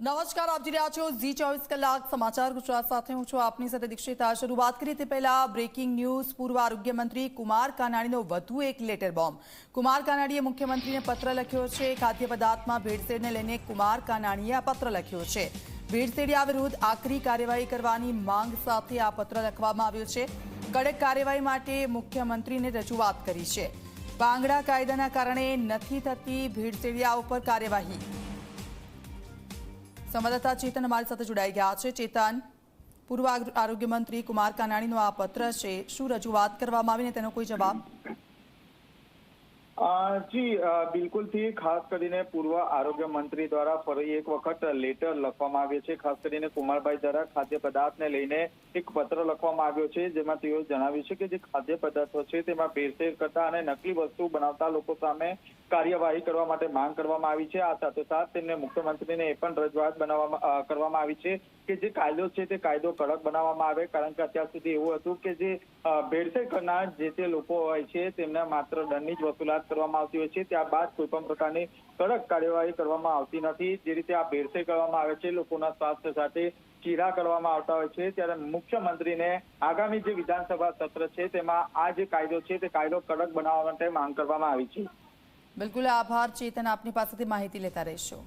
નમસ્કાર, આપ જોઈ રહ્યા છો ઝી ચોવીસ કલાક સમાચાર. ગુજરાત સાથે હું છું આપની સાથે દીક્ષિતા. શરૂઆત કરીએ તે પહેલા બ્રેકિંગ ન્યૂઝ પૂર્વ આરોગ્ય મંત્રી કુમાર કાનાણીનો વધુ એક લેટર બોમ્બ કુમાર કાનાણીએ મુખ્યમંત્રીને પત્ર લખ્યો છે. ખાદ્ય પદાર્થમાં ભેળસેળને લઈને કુમાર કાનાણીએ આ પત્ર લખ્યો છે. ભેળસેળિયા વિરુદ્ધ આકરી કાર્યવાહી કરવાની માંગ સાથે આ પત્ર લખવામાં આવ્યો છે. કડક કાર્યવાહી માટે મુખ્યમંત્રીને રજૂઆત કરી છે. ભાંગડા કાયદાના કારણે નથી થતી ભેળસેળિયા ઉપર કાર્યવાહી. સંવાદદાતા ચેતન અમારી સાથે જોડાઈ ગયા છે. ચેતન, પૂર્વ આરોગ્ય મંત્રી કુમાર કાનાણીનો આ પત્ર છે. શું રજૂઆત કરવામાં આવીને તેનો કોઈ જવાબ? જી બિલકુલ બિલકુલથી ખાસ કરીને પૂર્વ આરોગ્ય મંત્રી દ્વારા ફરી એક વખત લેટર લખવામાં આવ્યો છે. ખાસ કરીને કુમારભાઈ દ્વારા ખાદ્ય પદાર્થને લઈને એક પત્ર લખવામાં આવ્યો છે, જેમાં તેઓ જણાવ્યું છે કે જે ખાદ્ય પદાર્થો છે તેમાં ભેરસેર કરતા અને નકલી વસ્તુ બનાવતા લોકો સામે કાર્યવાહી કરવા માટે માંગ કરવામાં આવી છે. આ સાથે સાથે તેમને મુખ્યમંત્રીને એ પણ રજૂઆત બનાવવામાં કરવામાં આવી છે કે જે કાયદો છે તે કાયદો કડક બનાવવામાં આવે, કારણ કે અત્યાર સુધી એવું હતું કે જે ભેળસેળ કરનાર જે તે લોકો હોય છે, તેમને માત્ર દંડની જ વસૂલાત કરવામાં આવતી હોય છે, ત્યારબાદ કોઈ પણ પ્રકારની કડક કાર્યવાહી કરવામાં આવતી નથી. જે રીતે આ ભેળસેળ કરવામાં આવે છે, લોકોના સ્વાસ્થ્ય સાથે ચીરા કરવામાં આવતા હોય છે, ત્યારે મુખ્યમંત્રીને આગામી જે વિધાનસભા સત્ર છે, તેમાં આ જે કાયદો છે, તે કાયદો કડક બનાવવા માટે માંગ કરવામાં આવી છે. બિલકુલ આભાર, ચેતન આપની પાસેથી માહિતી લેતા રહેશો.